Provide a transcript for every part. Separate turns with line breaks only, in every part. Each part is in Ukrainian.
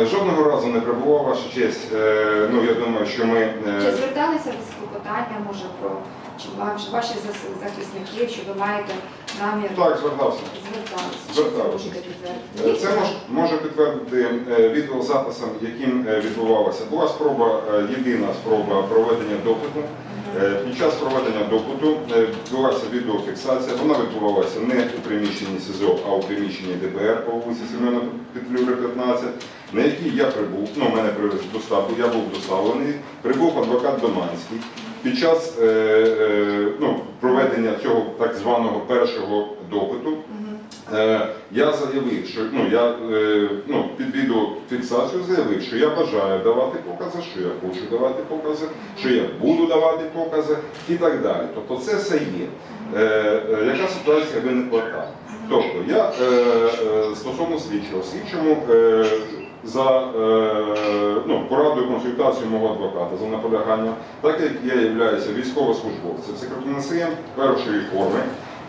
Е, Жодного разу не прибував ваша честь. Е, Ну я думаю, що ми е,
Чи зверталися ви з клопотанням, може, про чи ваш- ваші захисники, що ви маєте намір
так звертався.
зверталися? Чи це
мож, може підтвердити відеозаписом, яким відбувалося. Була спроба, єдина спроба проведення допиту. Е, Під час проведення допиту е, відбулася відеофіксація. Вона відбувалася не у приміщенні СІЗО, а у приміщенні ДБР по вулиці Семена Петлюри, 15, на якій я прибув. Ну, мене привезли доставку, я був доставлений. Прибув адвокат Доманський. Під час е, ну, проведення цього так званого першого допиту Я заявив, що ну я е, ну під відеофіксацію заявив, що я бажаю давати покази, що я хочу давати покази, що я буду давати покази і так далі. Тобто це все є. Е, е, Яка ситуація виникла так? Тобто я е, е, стосовно слідчого, слідчому е, за е, ну, порадою консультацію мого адвоката за наполяганням, так як я являюся військовослужбовцем, секретарем першої форми.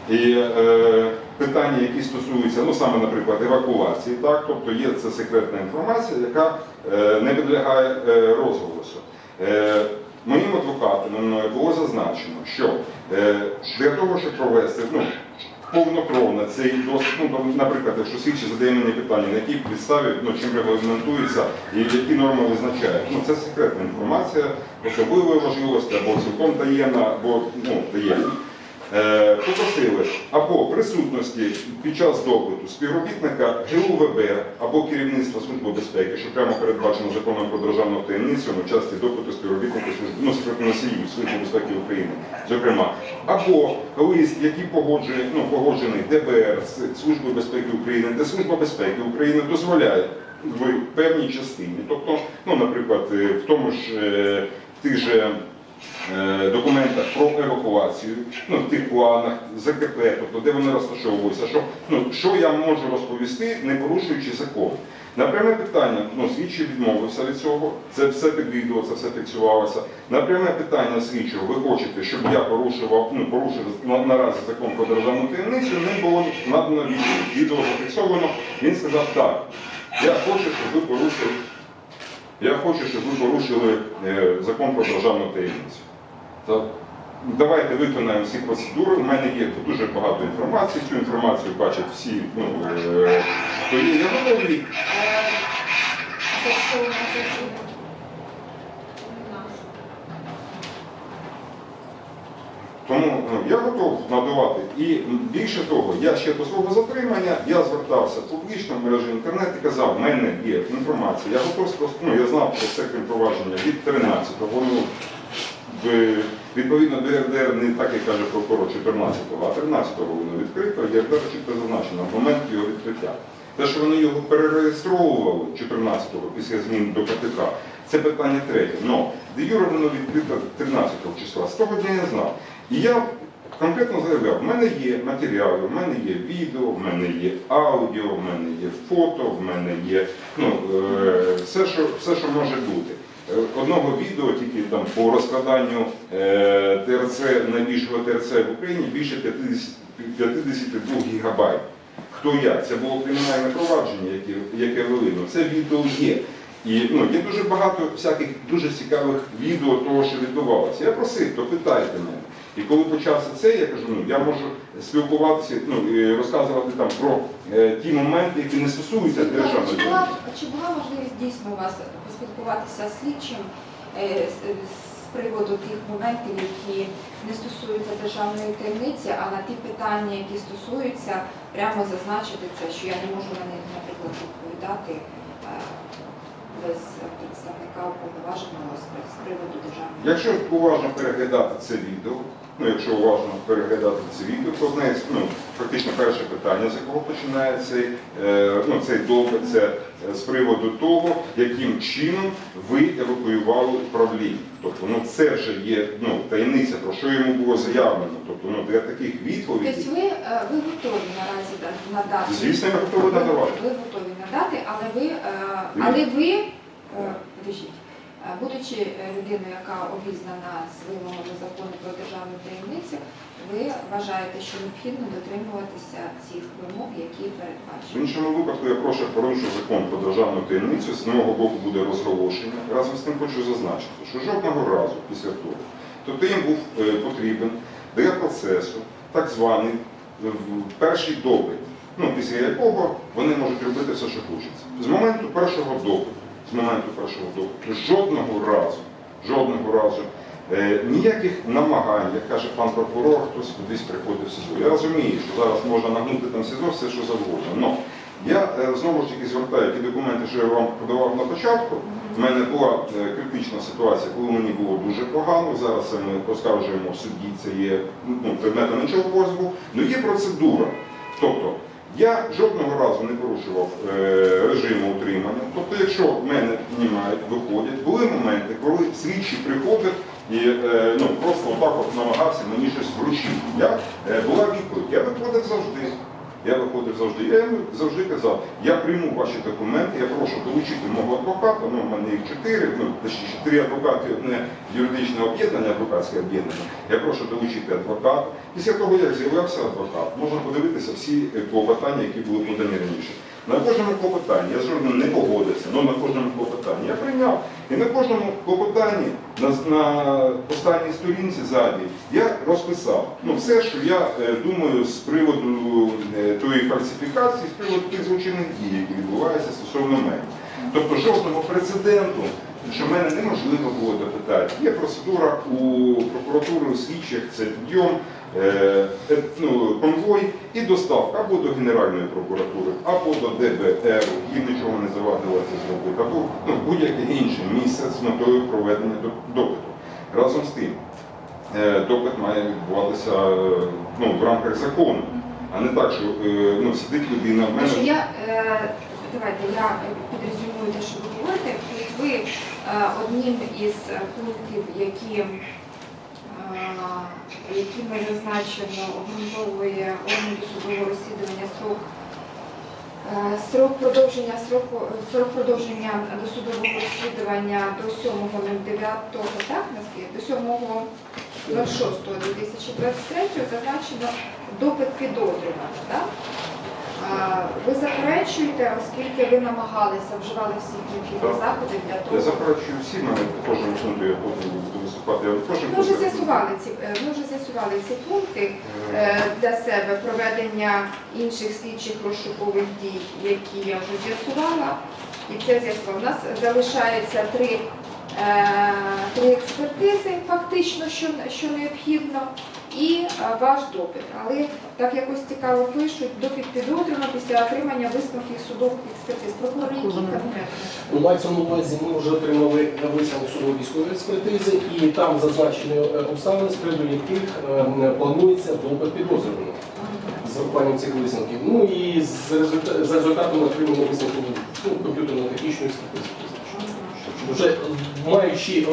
І е, питання, які стосуються, ну саме, наприклад, евакуації, так, тобто є це секретна інформація, яка е, не підлягає е, розголосу. Е, моїм адвокатом мною було зазначено, що для того, щоб провести ну, повнокровно цей досвід, ну, наприклад, якщо слідчий задає мені питання, на якій підставі, ну, чим регламентується і які норми визначають. Ну, це секретна інформація особливої важливості або цілком таємна, або ну, таємна. Е, Попросили або присутності під час допиту співробітника ГУВБ або керівництва Служби безпеки, що прямо передбачено законом про державну таємницю на часті допиту співробітника служби ну, секретносіїв Служби безпеки України, зокрема, або лист, який погоджує, ну, погоджений ДБР з Служби безпеки України, де Служба безпеки України дозволяє в певній частині, тобто, ну, наприклад, е, в тому ж е, в тих же документах про евакуацію, ну, в тих планах, ЗКП, тобто де вони розташовуються, що, ну, що я можу розповісти, не порушуючи закон. На пряме питання, ну, слідчий відмовився від цього, це все під відео, це все фіксувалося. На пряме питання слідчого, ви хочете, щоб я порушував, ну, порушив на- наразі закон про державну таємницю, не було надано відповідь. Відео зафіксовано, він сказав так, я хочу, щоб ви порушили я хочу, щоб ви порушили е, закон про державну таємницю. Давайте виконаємо всі процедури. У мене є дуже багато інформації. Цю інформацію бачать всі, ну, е, хто є. Я готовий.
Е, Це що у нас засідання?
Тому ну, я готов надавати. І більше того, я ще до свого затримання я звертався публічно в мережі інтернет і казав, в мене є інформація. Я готов ну, я знав про це провадження від 13-го. Ну, в- відповідно до РДР не так, як каже прокурор 14-го, а 13-го воно відкрито, РДР чітко зазначено в момент його відкриття. Те, що вони його перереєстровували 14-го після змін до КТК, це питання третє. Но де Юра воно відкрито 13-го числа. З того дня я знав. І я конкретно заявляв, в мене є матеріали, в мене є відео, в мене є аудіо, в мене є фото, в мене є ну, е, все, що, все, що може бути. Е, Одного відео тільки там по розкладанню е, ТРЦ найбільшого ТРЦ в Україні більше 50, 52 гігабайт. Хто я? Це було кримінальне провадження, яке, яке вели. Це відео є. І ну, є дуже багато всяких дуже цікавих відео того, що відбувалося. Я просив, то питайте мене. І коли почався це, я кажу, ну я можу спілкуватися, ну розказувати там про е, ті моменти, які не стосуються державної
чи була, чи була можливість дійсно у вас поспілкуватися з слідчим е, з, з приводу тих моментів, які не стосуються державної таємниці, а на ті питання, які стосуються, прямо зазначити це, що я не можу на них, наприклад, відповідати е, без представника уповноваженого з, приводу державного.
Якщо уважно переглядати це відео, ну якщо уважно переглядати це відео, то ну, фактично перше питання, з якого починає цей, ну, цей допит, це е, з приводу того, яким чином ви евакуювали управління. Тобто, ну це вже є ну, таємниця, про що йому було заявлено. Тобто, ну для таких відповідей,
Тобто ви, е, ви готові наразі надати?
звісно, я готовий надавати.
Ви готові надати, але ви, е, але ви, Е, Будучи людиною, яка обізнана з вимогами закону про державну таємницю, ви вважаєте, що необхідно дотримуватися цих вимог, які
В
передбачені?
іншому випадку я прошу порушити закон про державну таємницю, з мого боку буде розголошення. Разом з тим хочу зазначити, що жодного разу після того, тобто їм був е, потрібен для процесу так званий е, в- перший допит, ну, після якого вони можуть робити все, що хочеться. З моменту першого допиту, з моменту першого допиту, жодного разу, жодного разу ніяких намагань, як каже пан прокурор, хтось кудись приходив в СІЗО. Я розумію, що зараз можна нагнути там СІЗО все, що завгодно. Но я е, знову ж таки звертаю ті документи, що я вам подавав на початку. У мене була е, критична ситуація, коли мені було дуже погано. Зараз ми оскаржуємо в суді, це є ну, предметом іншого позову. Ну є процедура. Тобто я жодного разу не порушував е, режиму утримання. Тобто, якщо мене знімають, виходять, були моменти, коли слідчі приходять і е, ну, просто отак от намагався мені щось вручити. Я, е, була відповідь, я виходив завжди. Я виходив завжди. Я йому завжди казав, я прийму ваші документи, я прошу долучити мого адвоката, ну, в мене їх чотири, ну, точніше, три адвокати, одне юридичне об'єднання, адвокатське об'єднання. Я прошу долучити адвоката. Після того, як з'явився адвокат, можна подивитися всі е, клопотання, які були подані раніше. На кожному клопотанні, я жодним не погодився, але на кожному клопотанні я прийняв. І на кожному клопотанні, на, на останній сторінці ззаді, я розписав ну, все, що я е, думаю з приводу е, тої фальсифікації, з приводу тих злочинних дій, які відбуваються стосовно мене. Тобто жодного прецеденту, що мене неможливо було допитати. Є процедура у прокуратури, у слідчих, це підйом, ну, конвой і доставка або до Генеральної прокуратури, або до ДБР, їм нічого не завадило це зробити, або ну, будь-яке інше місце з метою проведення допиту. Разом з тим, е, допит має відбуватися е, ну, в рамках закону, а не так, що е, ну, сидить людина в мене.
Я, е, давайте я підрезюмую те, що ви говорите. Тобто ви е, одним із е, пунктів, які, е, якими зазначено обґрунтовує орган досудового розслідування срок Е, Срок продовження сроку срок продовження досудового розслідування до 7.09, так до 7.06.2023 зазначено допит підозрюваного, Ви заперечуєте, оскільки ви намагалися, вживали всі необхідні заходи для
Я заперечую всі, мене в кожному пункті я буду виступати. Кожному
Ми вже з'ясували ці е, ми вже з'ясували ці пункти е, для себе проведення інших слідчих розшукових дій, які я вже з'ясувала, і це з'ясувала. У нас залишається три, е, три експертизи, фактично, що, що необхідно, і е, ваш допит. Але так якось цікаво пишуть, допит підозрюваного після отримання висновків судових експертиз. Прокурори які конкретно?
У мається на увазі ми вже отримали висновок судово військової експертизи, і там зазначені е, обставини, з приводу яких е, планується допит підозрюваного з врахуванням цих висновків. Ну і з результа- за результатами отримання висновків ну, комп'ютерно-технічної експертизи. Вже маючи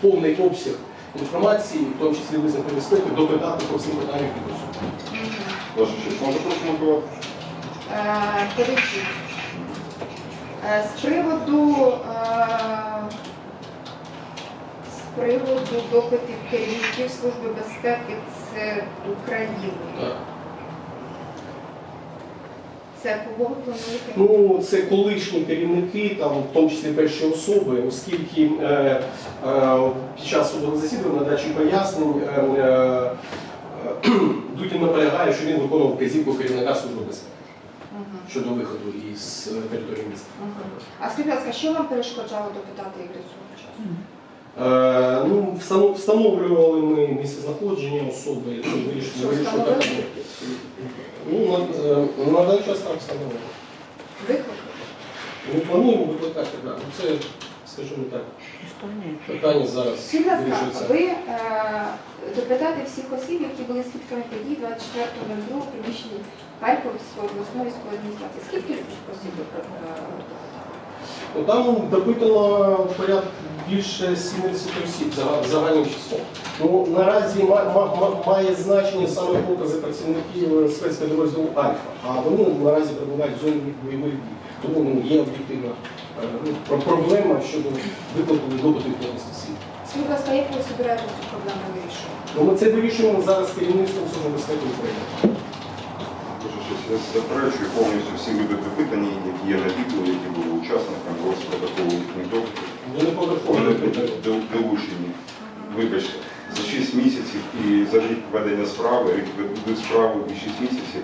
повний обсяг інформації, в тому числі висновки безпеки, допитати по всім питанням підозрюваного.
Ваша честь, можна прокоментувати?
Е, Е, З приводу, е, з приводу допитів керівників Служби безпеки це України.
Так.
Це кого ви плануєте?
Ну, це колишні керівники, там, в тому числі перші особи, оскільки е, е, під час судового засідання надачі пояснень е, е, Дудін наполягає, що він виконував вказівку керівника служби безпеки щодо виходу із е, території міста.
А скажіть, будь ласка, що вам перешкоджало допитати часу?
Е, ну, встановлювали ми місце знаходження особи, ну, вирішили, так. Ну, на, е, на даний час так встановлено.
Виклик?
Ми плануємо викликати, так. Ну, Це, скажімо так, питання зараз
Скажіть, будь ласка,
вирішується.
ви е, допитати всіх осіб, які були свідками подій 24.02 у приміщенні Харківської обласної військової адміністрації. Скільки осіб ви е, допитали?
Ну, Там допитано порядку більше 70 осіб зага- загальним числом. Ну, наразі ма- ма- ма- має значення саме покази працівників спецпідрозділу Альфа, а вони наразі перебувають в зоні бойових дій. Тому ну, є об'єктивна е, ну, проблема щодо викладу допиту повністю слід.
Скажіть, будь ласка, як ви збираєтесь цю проблему вирішувати?
Ну, ми це вирішуємо зараз керівництвом Служби безпеки України.
Заперечую повністю всі види питання, які є на відео, які були учасниками розпротоколу їхніх допитів.
Вони
долучені. Вибачте, за 6 місяців і за рік ведення справи, рік ведуть справу і 6 місяців.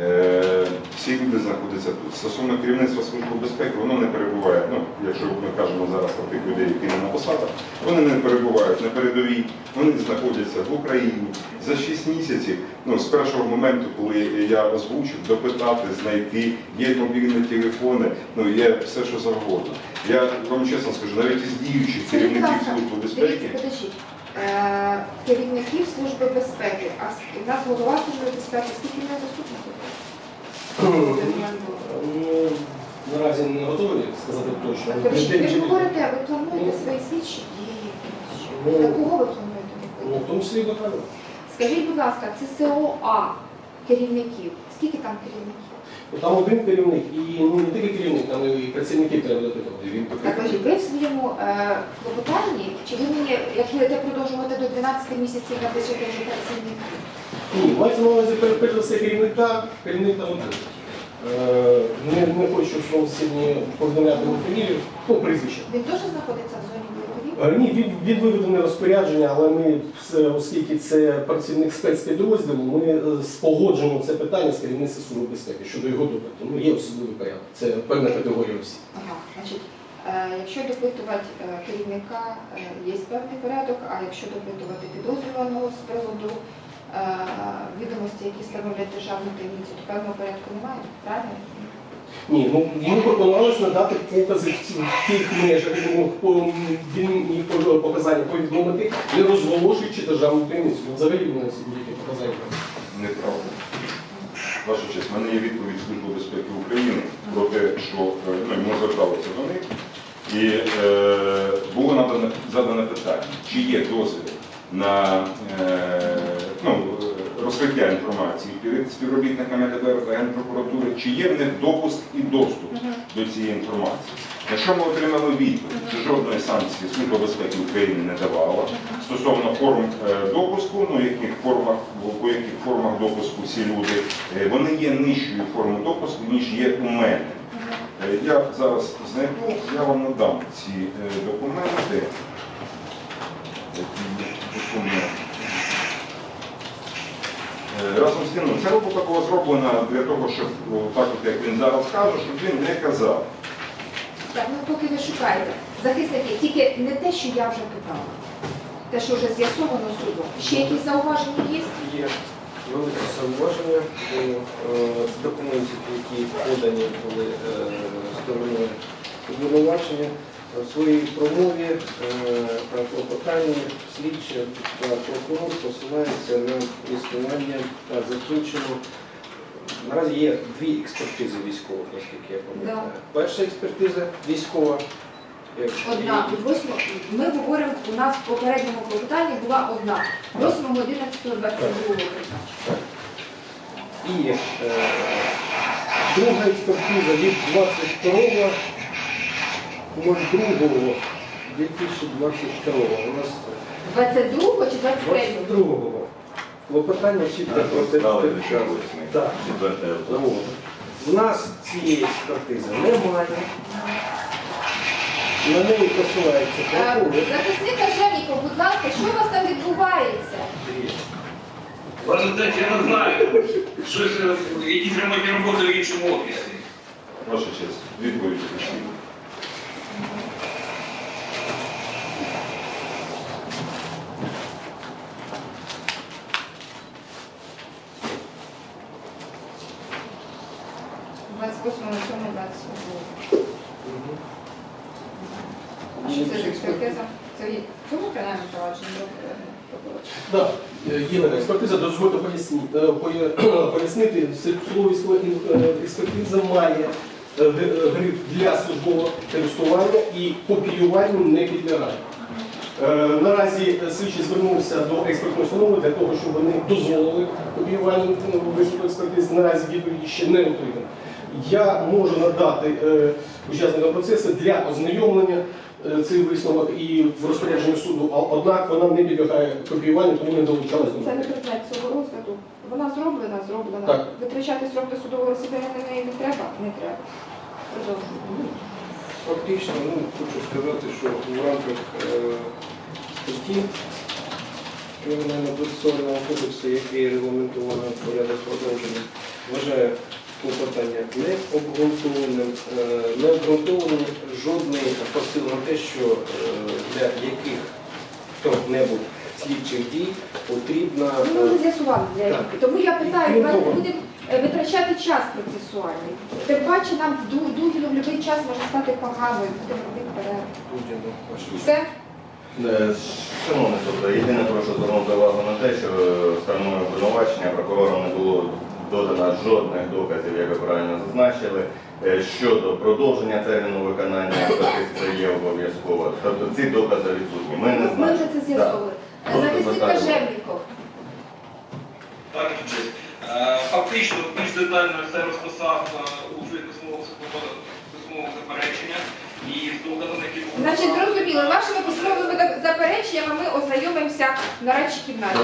Е, Всі люди знаходяться тут. Стосовно керівництва Служби безпеки, воно не перебуває. Ну, якщо ми кажемо зараз про тих людей, які не на посадах, вони не перебувають на передовій, вони знаходяться в Україні за 6 місяців. Ну, з першого моменту, коли я озвучив, допитати, знайти, є мобільні телефони, ну є все, що завгодно. Я вам чесно скажу, навіть із діючих керівників Служби безпеки.
Е, Керівників Служби безпеки, а у нас голова Служби безпеки, скільки нього заступників?
Ну, наразі не готові сказати точно.
Ви ж говорите, ви плануєте свої слідчі дії.
Ну,
кого ви плануєте
Ну, в тому числі і до.
Скажіть, будь ласка, це СОА керівників. Скільки там керівників?
Ну, Там один керівник, і ну, не тільки керівник, там і працівники треба допитувати.
Він
Так, кажіть, ви в своєму е, клопотанні, чи ви мені, як будете продовжувати до 12 місяців напишете вже працівників?
Ні, мається на увазі перш перш за все керівника, керівник там один. Е, Не, не хочу знову сьогодні повідомляти фамілію, ну, прізвище.
Він теж знаходиться в зоні
Ні, він, він виведене розпорядження, але ми, оскільки це працівник спецпідрозділу, ми е, спогоджуємо це питання з керівництва Служби безпеки щодо його допиту. Ну, є особливий порядок, це певна категорія осіб.
Ага, значить, е, якщо допитувати е, керівника, е, є певний порядок, а якщо допитувати підозрюваного з приводу е, відомості, які становлять державну таємницю, то певного порядку немає, правильно?
Ні, ну йому пропонувалось надати покази в тих межах, йому він міг по- показання повідомити, не розголошуючи державну таємницю. Ну, Взагалі ці будь-які показання.
Неправда. Ваша честь, в мене є відповідь Служби безпеки України про те, що е, ну, ми зверталися до них, і е, було надане, задане питання, чи є дозвіл на е, ну, розкриття інформації перед співробітниками ДБР та Генпрокуратури, чи є в них допуск і доступ до цієї інформації. На що ми отримали відповідь, що жодної санкції Служба безпеки України не давала стосовно форм е, допуску, ну яких формах, по яких формах допуску всі люди, е, вони є нижчою формою допуску, ніж є у мене. Е, Я зараз знайду, я вам надам ці документи. Документи. Разом з тим, ну, ця робота була зроблена для того, щоб, так от як він зараз каже, щоб він не казав.
Так, ну поки ви шукаєте. Захисники, тільки не те, що я вже питала, те, що вже з'ясовано судом. Ще якісь зауваження є?
Є велике зауваження до е, документів, які подані були е, стороною обвинувачення. В своїй промові е, та клопотанні слідчі та прокурор посилаються на існування та заключено. Наразі є дві експертизи військових, наскільки я пам'ятаю. Перша експертиза військова.
Одна. Ми говоримо, у нас в попередньому клопотанні була одна. 8.11.22 призначена.
І е, друга експертиза від 22 02 2022 у нас
22 чи 23?
22 клопотання чітко про. Так. От. У нас цієї експертизи немає. На неї посилається
Е,
прокурор.
Захисник Аженіков, будь ласка, що у вас там відбувається?
Ваша честь, я не знаю. Щось, е, якісь ремонтні роботи в іншому офісі.
Ваша честь, відповідь офіційна.
– 28 на 7 22 А що це ж експертиза? Це в цьому кримінальному провадженні е.
Так, е, є така експертиза, дозвольте пояснити, е, поя- пояснити, ін- е, експертиза має е, е, гриф для службового користування і копіюванню не підлягає. Е, Наразі слідчий звернувся до експертної установи для того, щоб вони дозволили копіювання висновку експертизи. Наразі відповіді ще не отримано. Я можу надати е, учасникам процесу для ознайомлення е, цей висновок і в розпорядженні суду, а- однак вона не підлягає копіюванню, тому не долучалась до
Це не предмет цього розгляду. Вона зроблена, зроблена.
Так.
Витрачати срок до судового розслідування на неї не треба? Не треба. Продовжуємо.
Фактично, ну, хочу сказати, що в рамках е, статті Кримінально-процесуального кодексу, який регламентований порядок продовження, вважає клопотання необґрунтованим, е, необґрунтованим жодний посил на те, що е, для яких хто-небудь слідчих дій потрібна
Ми
е,
вже з'ясували для яких. Тому я питаю, ми будемо витрачати час процесуальний. Тим паче нам ду- Дугіну в будь-який час може стати поганою, будемо робити перерву.
будь-яку
Все?
Е, Шановний суд, єдине прошу звернути увагу на те, що стороною обвинувачення прокурором не було додано жодних доказів, як ви правильно зазначили, е, щодо продовження терміну виконання це є обов'язково. Тобто ці докази відсутні. Ми не
Ми вже це з'ясовували. Захисник
звертаємо.
Кажевніков.
Так. Е, Фактично, більш детально все розписав е, у письмових письмових і з доказами, які були
Значить, зрозуміло, вашими письмовими запереченнями ми ознайомимося на радчій кімнаті.